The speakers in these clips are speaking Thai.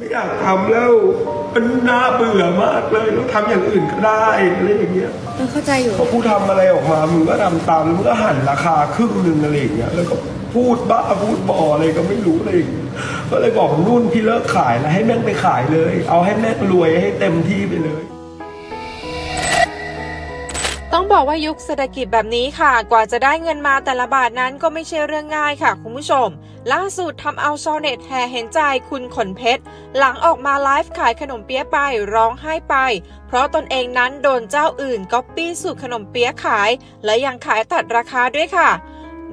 ไม่อยากทำแล้ว มันน่าเบื่อมากเลยแล้วทำอย่างอื่นก็ได้อะไรอย่างเงี้ยเออเข้าใจอยู่ พอกูทำอะไรออกมามึงก็ทำตามแล้วมึงก็หันราคาครึ่งหนึ่งอะไรอย่างเงี้ยแล้วก็พูดบ้าพูดบออะไรก็ไม่รู้อะไรอย่างเงี้ยก็เลยบอกนุ่นพี่เลิกขายแล้วให้แม่งไปขายเลย เอาให้แม่งรวยให้เต็มที่ไปเลยต้อง บอกว่ายุคเศรษฐกิจแบบนี้ค่ะ กว่าจะได้เงินมาแต่ละบาทนั้นก็ไม่ใช่เรื่องง่ายค่ะคุณผู้ชม ล่าสุดทำเอาชาวเน็ตแห่เห็นใจคุณขนเพชร หลังออกมาไลฟ์ขายขนมเปี๊ยะไปร้องไห้ไป เพราะตนเองนั้นโดนเจ้าอื่นก๊อปปี้สูตรขนมเปี๊ยะขาย และยังขายตัดราคาด้วยค่ะ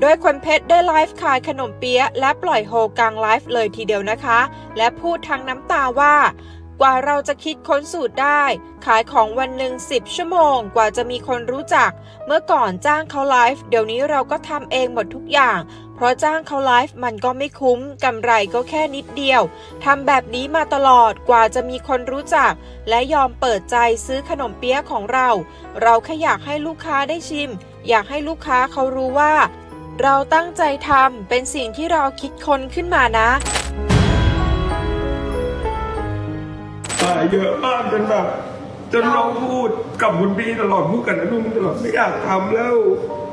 โดยคนเพชรได้ไลฟ์ขายขนมเปี๊ยะและปล่อยโฮกลางไลฟ์เลยทีเดียวนะคะ และพูดทั้งน้ำตาว่า กว่าเราจะคิดค้นสูตรได้ ขายของวันหนึ่ง10 ชั่วโมง กว่าจะมีคนรู้จัก เมื่อก่อนจ้างเขาไลฟ์ เดี๋ยวนี้เราก็ทำเองหมดทุกอย่าง เพราะจ้างเขาไลฟ์มันก็ไม่คุ้มกำไรก็แค่นิดเดียวทำแบบนี้มาตลอดกว่าจะมีคนรู้จัก และยอมเปิดใจซื้อขนมเปี๊ยะของเรา เราแค่อยากให้ลูกค้าได้ชิม อยากให้ลูกค้าเขารู้ว่า เราตั้งใจทำเป็นสิ่งที่เราคิดค้นขึ้นมานะ มาเยอะมากจนแบบจนเราพูดกับคุณพี่ตลอดพูดกับนนุ่นตลอดไม่อยากทำแล้ว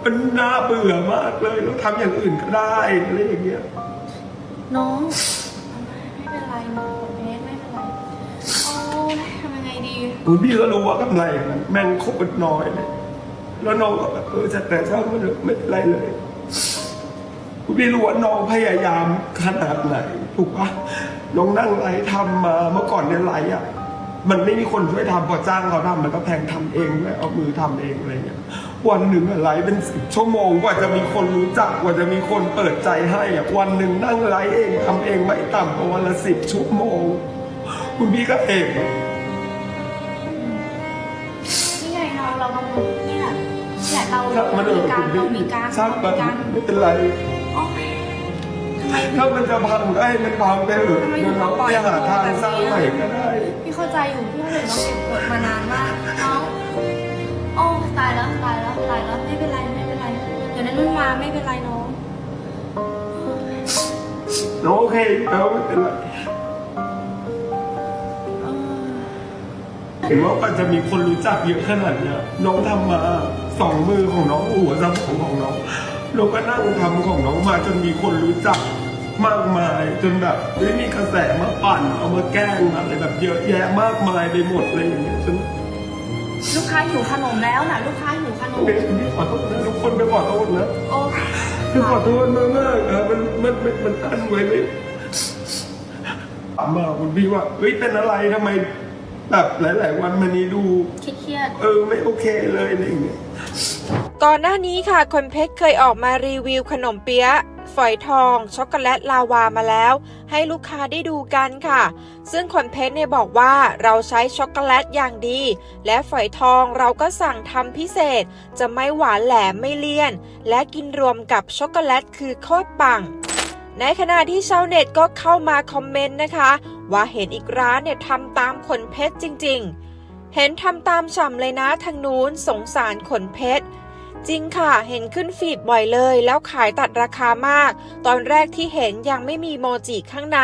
มันน่าเบื่อมากเลยแล้วทำอย่างอื่นก็ได้อะไรอย่างเงี้ยน้องไม่เป็นไรน้องเพชรไม่เป็นไรโอ้ยทำยังไงดีคุณพี่ก็รู้ว่ากำไรมันแม่งโคตรน้อยเลยแล้วน้องก็แบบเออจะแต่ช่างมันเถอะไม่เป็นไรเลย คุณพี่รู้ว่าน้องพยายามขนาดไหนถูกปะ น้องนั่งไลฟ์ทำมาเมื่อก่อนเนี่ยไลฟ์อะมันไม่มีคนช่วยทำพอจ้างเขาทำมันก็แพงทำเองด้วยเอามือทำเองอะไรเงี้ยวันหนึ่งอะไลฟ์เป็นสิบชั่วโมงกว่าจะมีคนรู้จักกว่าจะมีคนเปิดใจให้อะวันหนึ่งนั่งไลฟ์เองทำเองไม่ต่ำกว่าวันละสิบชั่วโมง คุณพี่ก็เองนี่ไงเราเรากำลังเนี่ยเนี่ยเราถ้ามันเอมีอการคุณเราพี่มีการสร้างเรามันมีการ ไม่เป็นไรโอ้ยทำไม ถ้ามันจะพังก็ให้มันพังไปเถอะทำไมเดี๋ยวเราถึงปล่อยจะหาทางแบบนี้สร้างใหม่ก็ได้ พี่เข้าใจอยู่พี่เข้าใจน้องเก็บกดมานานมากน้องโอ้ตายแล้วตายแล้วตายแล้วไม่เป็นไรไม่เป็นไรเดี๋ยวนั้นนุ่นมาไม่เป็นไรน้องน้องโอเคแล้วไม่เป็นไรเออเห็นว่ามันจะมีคนรู้จักเยอะขนาดเนี้ยน้องทำมาสองมือของน้องหัวสมองของน้อง เราก็นั่งทำของน้องมาจนมีคนรู้จักมากมาย จนแบบไม่มีกระแสมาปั่นเอามาแกล้งอะไรแบบเยอะแยะมากมายไปหมดเลยอย่างเงี้ยจนลูกค้าหิวขนมแล้วนะลูกค้าหิวขนมเป็นที่ขอโทษนะทุกคนไปขอโทษนะโอ้คือขอโทษมากมากๆครับมันมันมันมันอั้นไว้ไม่ถามมาคุณพี่ว่าเฮ้ยเป็นอะไรทำไมแบบหลาย ๆ วันมานี้ดูเครียดเออไม่โอเคเลยอะไรอย่างเงี้ย ก่อนหน้านี้ค่ะคนเพชรเคยออกมารีวิวขนมเปี๊ยะฝอยทอง ช็อกโกแลตลาวามาแล้ว ให้ลูกค้าได้ดูกันค่ะ ซึ่งคนเพชรเนี่ยบอกว่าเราใช้ช็อกโกแลตอย่างดี และฝอยทองเราก็สั่งทำพิเศษ จะไม่หวานแหลมไม่เลี่ยน และกินรวมกับช็อกโกแลตคือโคตรปัง ในขณะที่ชาวเน็ตก็เข้ามาคอมเมนต์นะคะ ว่าเห็นอีกร้านเนี่ยทำตามขนเพชรจริง ๆ เห็นทำตามฉ่ำเลยนะทางนู้นสงสารขนเพชร จริงค่ะ เห็นขึ้นฟีดบ่อยเลย แล้วขายตัดราคามาก ตอนแรกที่เห็นยังไม่มีโมจิข้างใน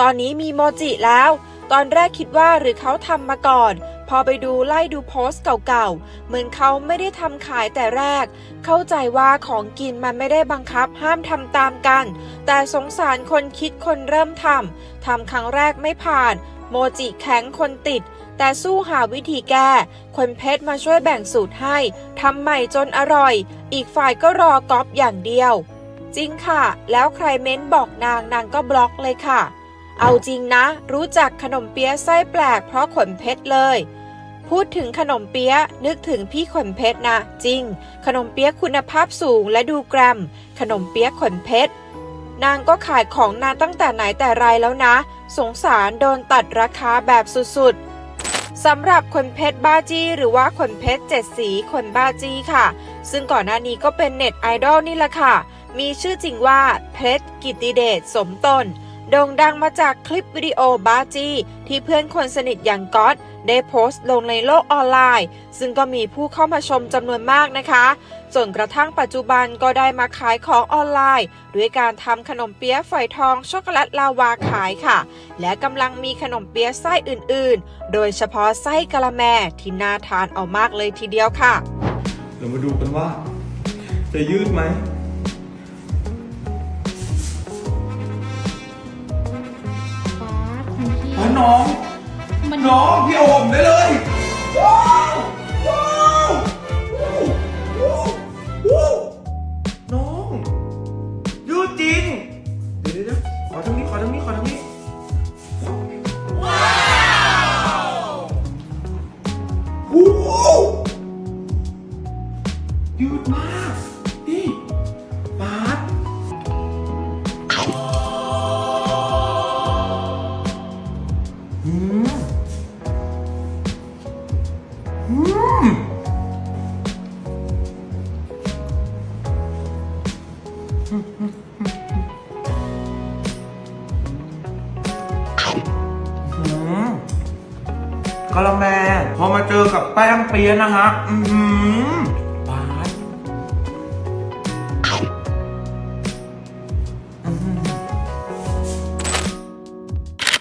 ตอนนี้มีโมจิแล้ว ตอนแรกคิดว่าหรือเขาทำมาก่อน พอไปดูไล่ดูโพสต์เก่าๆ เหมือนเขาไม่ได้ทำขายแต่แรก เข้าใจว่าของกินมันไม่ได้บังคับห้ามทำตามกัน แต่สงสารคนคิดคนเริ่มทำทำครั้งแรกไม่ผ่าน โมจิแข็งคนติด แต่สู้หาวิธีแก้ คนเพชรมาช่วยแบ่งสูตรให้ ทำใหม่จนอร่อย อีกฝ่ายก็รอก๊อปอย่างเดียว จริงค่ะ แล้วใครเม้นบอกนางนางก็บล็อกเลยค่ะ เอาจริงนะ รู้จักขนมเปี๊ยะไส้แปลกเพราะขนเพชรเลย พูดถึงขนมเปี๊ยะนึกถึงพี่ขนเพชรนะ จริง ขนมเปี๊ยะคุณภาพสูงและดูแกรม ขนมเปี๊ยะขนเพชรนางก็ขายของนานตั้งแต่ไหนแต่ไรแล้วนะ สงสารโดนตัดราคาแบบสุดๆ สำหรับขนเพชรบ้าจี้หรือว่าขนเพชรเจ็ดสีขนบ้าจี้ค่ะ ซึ่งก่อนหน้านี้ก็เป็นเน็ตไอดอลนี่แหละค่ะ มีชื่อจริงว่าเพชรกิติเดชสมตนโด่งดังมาจากคลิปวิดีโอบ้าจี้ที่เพื่อนคนสนิทอย่างก๊อตได้โพสต์ลงในโลกออนไลน์ ซึ่งก็มีผู้เข้ามาชมจำนวนมากนะคะ จนกระทั่งปัจจุบันก็ได้มาขายของออนไลน์ ด้วยการทำขนมเปี๊ยะฝอยทองช็อกโกแลตลาวาขายค่ะ และกำลังมีขนมเปี๊ยะไส้อื่นๆ โดยเฉพาะไส้กะละแมที่น่าทานเอามากเลยทีเดียวค่ะ เรามาดูกันว่า จะยืดไหมป๊าคุณพี่อ๋อน้องมันน้องพี่โอมได้เลย กะละแมพอมาเจอกับแป้งเปี๊ยะนะฮะ อือหือ